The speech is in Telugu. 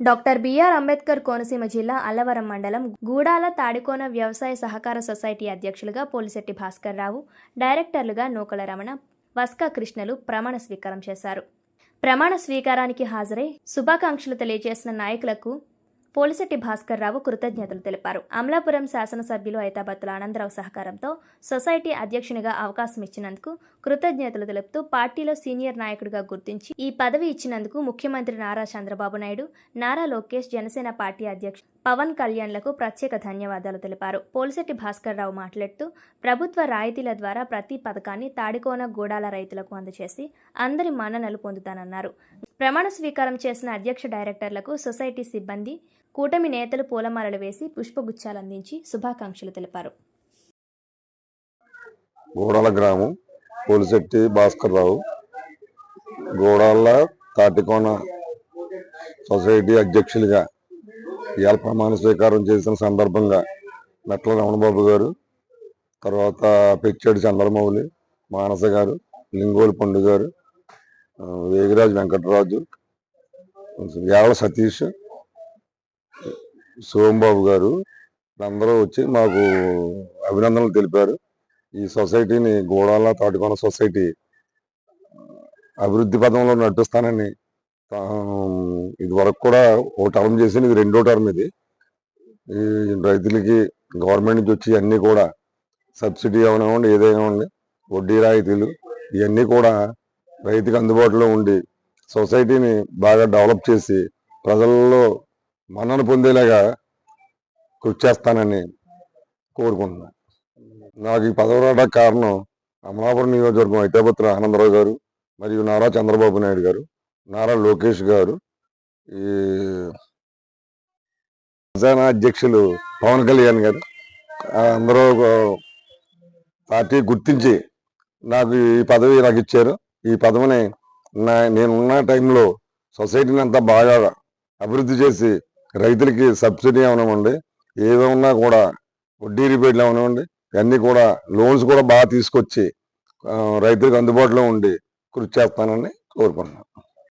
డాక్టర్ బిఆర్ అంబేద్కర్ కోనసీమ జిల్లా అల్లవరం మండలం గూడాల తాడికోన వ్యవసాయ సహకార సొసైటీ అధ్యక్షులుగా పోలిశెట్టి భాస్కర్ రావు డైరెక్టర్లుగా నూకల రమణ వస్కా కృష్ణలు ప్రమాణ స్వీకారం చేశారు. ప్రమాణ స్వీకారానికి హాజరై శుభాకాంక్షలు తెలియజేసిన నాయకులకు పోలిశెట్టి భాస్కర్ రావు కృతజ్ఞతలు తెలిపారు. అమలాపురం శాసనసభ్యులు ఐతాబత్తుల ఆనందరావు సహకారంతో సొసైటీ అధ్యక్షునిగా అవకాశం ఇచ్చినందుకు కృతజ్ఞతలు తెలుపుతూ పార్టీలో సీనియర్ నాయకుడిగా గుర్తించి ఈ పదవి ఇచ్చినందుకు ముఖ్యమంత్రి నారా చంద్రబాబు నాయుడు నారా లోకేష్ జనసేన పార్టీ అధ్యక్షుడు పవన్ కళ్యాణ్లకు ప్రత్యేక ధన్యవాదాలు తెలిపారు. పోలిశెట్టి భాస్కర్ రావు మాట్లాడుతూ ప్రభుత్వ రాయితీల ద్వారా ప్రతి పథకాన్ని తాడికోన గూడాల రైతులకు అందజేసి అందరి మన్ననలు పొందుతానన్నారు. ప్రమాణ స్వీకారం చేసిన అధ్యక్ష డైరెక్టర్లకు సొసైటీ సిబ్బంది కూటమి నేతలు పూలమాలలు వేసి పుష్పగుచ్చాలు అందించి శుభాకాంక్షలు తెలిపారు. గోడాల గ్రామం పోలిశెట్టి భాస్కర్ రావు గోడాల తాటికోన సొసైటీ అధ్యక్షులుగా ఇవాళ ప్రమాణ స్వీకారం చేసిన సందర్భంగా మెట్ల రమణబాబు గారు తర్వాత పెచ్చేటి చంద్రమౌళి మానస గారు లింగోలు పండు గారు వేగిరాజు వెంకటరాజు యావల సతీష్ సోమబాబు గారు అందరూ వచ్చి మాకు అభినందనలు తెలిపారు. ఈ సొసైటీని గోడాల తాటికొన సొసైటీ అభివృద్ధి పదంలో నడిపిస్తానని ఇది వరకు కూడా ఓ టర్మ్ చేసి ఇది రెండో టర్మ్ ఇది. ఈ రైతులకి గవర్నమెంట్ నుంచి వచ్చి అన్నీ కూడా సబ్సిడీ అవనివ్వండి ఏదైనా ఉండి వడ్డీ రాయితీలు ఇవన్నీ కూడా రైతుకి అందుబాటులో ఉండి సొసైటీని బాగా డెవలప్ చేసి ప్రజల్లో మన్నన పొందేలాగా కృషి చేస్తానని కోరుకుంటున్నాను. నాకు ఈ పదవి రావడానికి కారణం అమలాపురం నియోజకవర్గం ఐతాపత్ర ఆనందరావు గారు మరియు నారా చంద్రబాబు నాయుడు గారు నారా లోకేష్ గారు ఈ ఖజానా అధ్యక్షులు పవన్ కళ్యాణ్ గారు. అందరూ ఒక పార్టీ గుర్తించి నాకు ఈ పదవి నాకు ఇచ్చారు. ఈ పదవిని నా నేనున్న టైంలో సొసైటీని అంతా బాగా అభివృద్ధి చేసి రైతులకి సబ్సిడీ అవనివ్వండి ఏదన్నా కూడా వడ్డీ రిపేట్లు అవనివ్వండి ఇవన్నీ కూడా లోన్స్ కూడా బాగా తీసుకొచ్చి రైతులకు అందుబాటులో ఉండి కృషి చేస్తానని కోరుకుంటున్నాను.